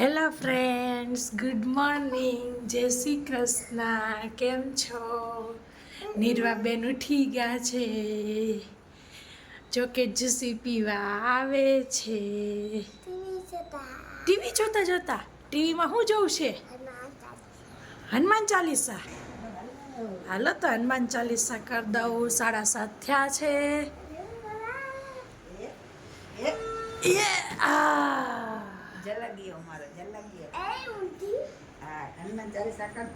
Hello friends good morning જય શ્રી કૃષ્ણ. કેમ છો? નિર્વાબેન ઉઠી ગયા છે. જોકે જુસી પીવા આવે છે. ટીવી જોતા જોતા. ટીવીમાં શું જોવું છે? હનુમાન ચાલીસા. હાલો તો હનુમાન ચાલીસા કરી દઉં. સાડા સાત થયા છે. આ જલગીઓ મારો જલગીઓ હા. હનુમાન ચાલીસા કર.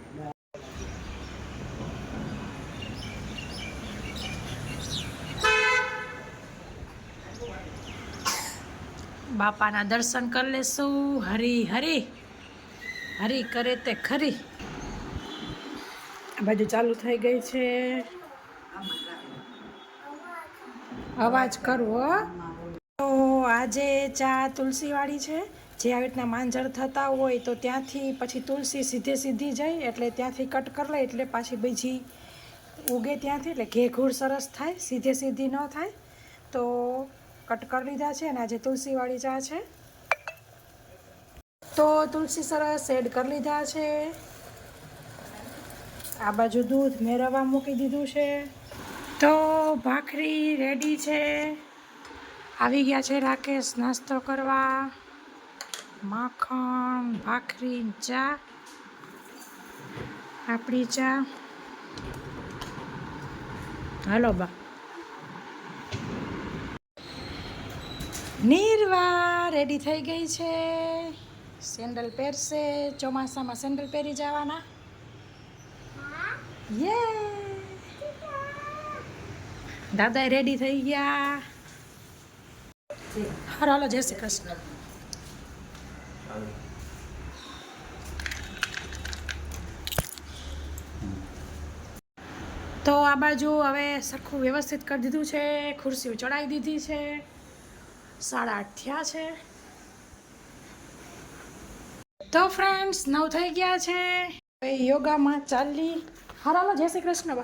બાપાના દર્શન કરી લેશું. હરી હરી. હરી કરે તે ખરી. આ બાજુ ચાલુ થઈ ગઈ છે. અવાજ કરવો આજે ચા તુલસીવાળી છે. જે આવી રીતના માંજર થતા હોય તો ત્યાંથી પછી તુલસી સીધે સીધી જાય એટલે ત્યાંથી કટ કરી લે એટલે પાછી બીજી ઉગે ત્યાંથી એટલે ઘેઘૂર સરસ થાય, સીધે સીધી ન થાય. તો કટ કરી લીધા છે અને આજે તુલસીવાળી ચા છે. તો તુલસી સરસ એડ કરી લીધા છે. આ બાજુ દૂધ મેળવવા મૂકી દીધું છે. તો ભાખરી રેડી છે. આવી ગયા છે રાકેશ, નાસ્તો કરવા. માખણ, ભાખરી, ચા. આપણી ચા. હલો બા. નિરવા રેડી થઈ ગઈ છે. સેન્ડલ પહેરશે. ચોમાસામાં સેન્ડલ પહેરી જવાના. યે દાદા રેડી થઈ ગયા. હાલો, જય શ્રી કૃષ્ણ. તો આ બાજુ હવે સરખું વ્યવસ્થિત કરી દીધું છે, ખુરશીઓ ચડાવી દીધી છે, સાડા આઠ થયા છે. તો ફ્રેન્ડ્સ નવ થઈ ગયા છે. યોગામાં ચાલી. હાલો, જય શ્રી કૃષ્ણ બા.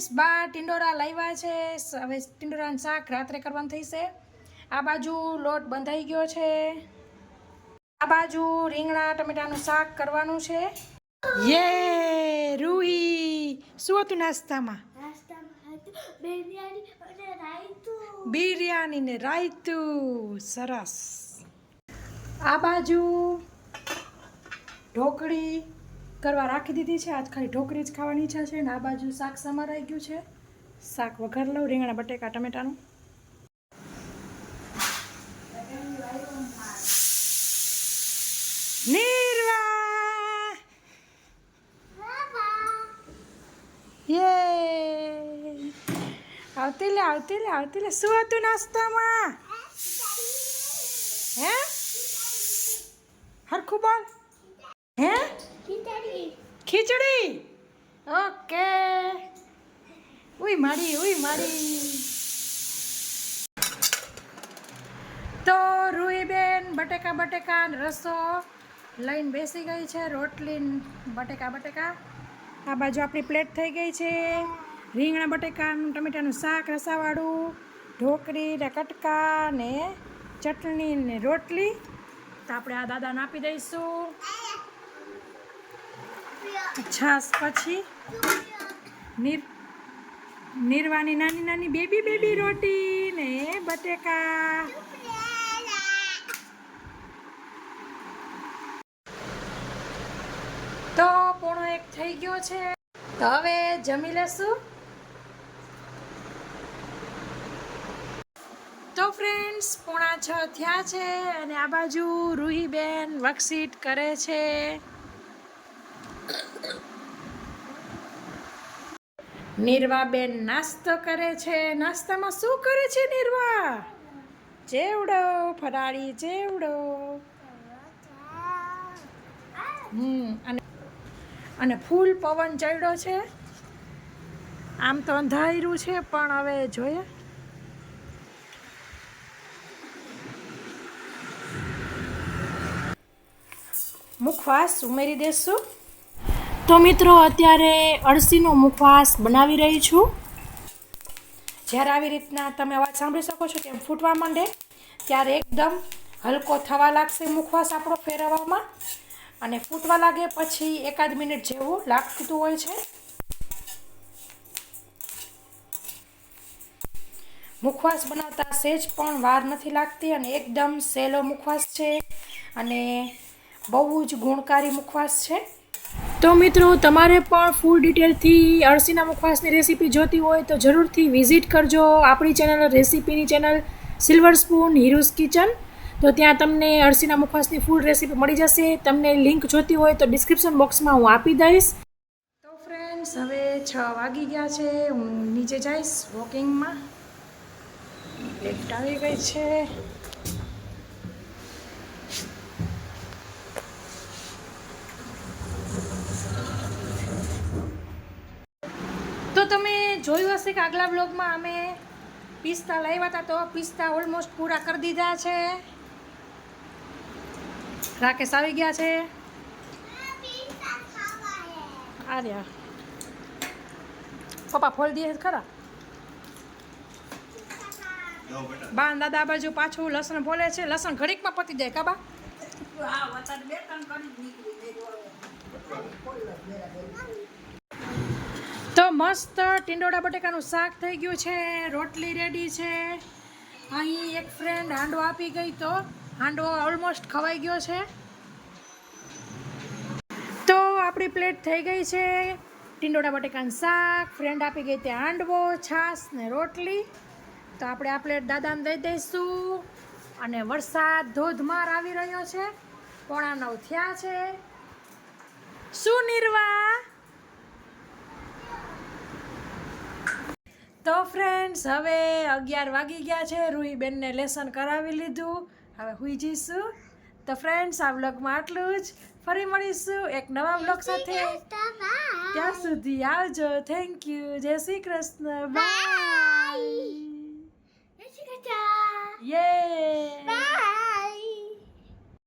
ફ્રેન્ડ્સ બા ટિંડોરા લાવ્યા છે. હવે ટિંડોરાનું શાક રાત્રે કરવાનું થઈશે. આ બાજુ લોટ બંધાઈ ગયો છે. આ બાજુ રીંગણા ટમેટાનું શાક કરવાનું છે. યે રૂહી શું હતું નાસ્તામાં? બિરયાની ને રાયતું. સરસ. આ બાજુ ઢોકળી કરવા રાખી દીધી છે. આજ ખાલી ઢોકળી જ ખાવાની ઈચ્છા છે. ને આ બાજુ શાક સમારાઈ ગયું છે. શાક વઘાર લઉં રીંગણા, બટેકા, ટમેટાનું. યે! આવતી લે આવતી લે આવતી લે. શું હતું નાસ્તામાં? હે? હરખું બોલ. હે? ખીચડી. ઓકે. ઉઈ મારી ઉઈ મારી. તો રૂહીબેન બટેકા બટેકા રસો લઈને બેસી ગઈ છે. રોટલી બટેકા બટેકા. આ બાજુ આપણી પ્લેટ થઈ ગઈ છે. રીંગણા બટેકા ટમેટાનું શાક રસાવાળું ઢોકળી ને કટકા ને ચટણી ને રોટલી. તો આપણે આ દાદાને આપી દઈશું. છાસ પછી નીર નીરવાની નાની નાની બેબી બેબી રોટી ને બટેકા. તો પોણો એક થઈ ગયો છે. તો હવે જમી લેશું. તો ફ્રેન્ડ્સ પોણા છ થયા છે અને આ બાજુ રૂહીબેન વર્કશીટ કરે છે. નિર્વાબેન નાસ્તો કરે છે. નાસ્તામાં શું કરે છે નિર્વા? ચેવડો, ફરાળી ચેવડો. હમ, અને અને ફૂલ પવન ચડ્યો છે. આમ તો અંધાર્યું છે, પણ હવે જોઈએ. મુખવાસ ઉમેરી દેશું. તો મિત્રો, અત્યારે અળસીનો મુખવાસ બનાવી રહી છું. જ્યારે આવી રીતના તમે અવાજ સાંભળી શકો છો તેમ ફૂટવા માંડે, ત્યારે એકદમ હલકો થવા લાગશે મુખવાસ આપણો ફેરવવામાં. અને ફૂટવા લાગે પછી એકાદ મિનિટ જેવું લાગતું હોય છે. મુખવાસ બનાવતા સેજ પણ વાર નથી લાગતી અને એકદમ સહેલો મુખવાસ છે. અને બહુ જ ગુણકારી મુખવાસ છે. તો મિત્રો, તમારે પણ ફૂલ ડિટેલથી અળસીના મુખવાસની રેસીપી જોતી હોય તો જરૂરથી વિઝિટ કરજો આપણી channel રેસીપીની channel silver spoon heroes kitchen તો ત્યાં તમને અળસીના મુખવાસની ફૂલ રેસીપી મળી જશે. તમને લિંક જોતી હોય તો ડિસ્ક્રિપ્શન બોક્સમાં હું આપી દઈશ. તો ફ્રેન્ડ્સ હવે છ વાગી ગયા છે. હું નીચે જઈશ વોકિંગમાં લેફ્ટ આવી ગઈ છે. તમે જોયું હશે કે આગલા બ્લોગમાં અમે પિસ્તા લાવ્યા હતા તો પિસ્તા ઓલમોસ્ટ પૂરા કરી દીધા છે. રાકેશ આવી ગયા છે. આ પપ્પા ફોલ દે ખરા? બા દાદા બાજુ પાછું લસણ ફોલે છે. લસણ ઘડીકમાં પતી જાય કાબા બે? ત્રણ કરી મસ્ત ટીંડોળા બટેકાનું શાક થઈ ગયું છે, રોટલી રેડી છે. અહીં એક ફ્રેન્ડ હાંડવો આપી ગઈ તો, હાંડવો ઓલમોસ્ટ ખવાઈ ગયો છે. તો આપણી પ્લેટ થઈ ગઈ છે, ટીંડોળા બટેકાનું શાક ફ્રેન્ડ આપી ગઈ તે હાંડવો, છાશ ને રોટલી. તો આપણે આ પ્લેટ દાદાને દઈ દઈશું. અને વરસાદ ધોધમાર આવી રહ્યો છે, પોણા નવ થયા છે. શું નિર્વા તો ફ્રેન્ડ્સ હવે અગિયાર વાગી ગયા છે. રૂહીબેનને લેસન કરાવી લીધું. હવે હુઈ જઈશું. તો ફ્રેન્ડ્સ આ વ્લોગમાં આટલું જ. ફરી મળીશું એક નવા વ્લોગ સાથે. ત્યાં સુધી આવજો. થેન્ક યુ જય શ્રી કૃષ્ણ. બાય યે.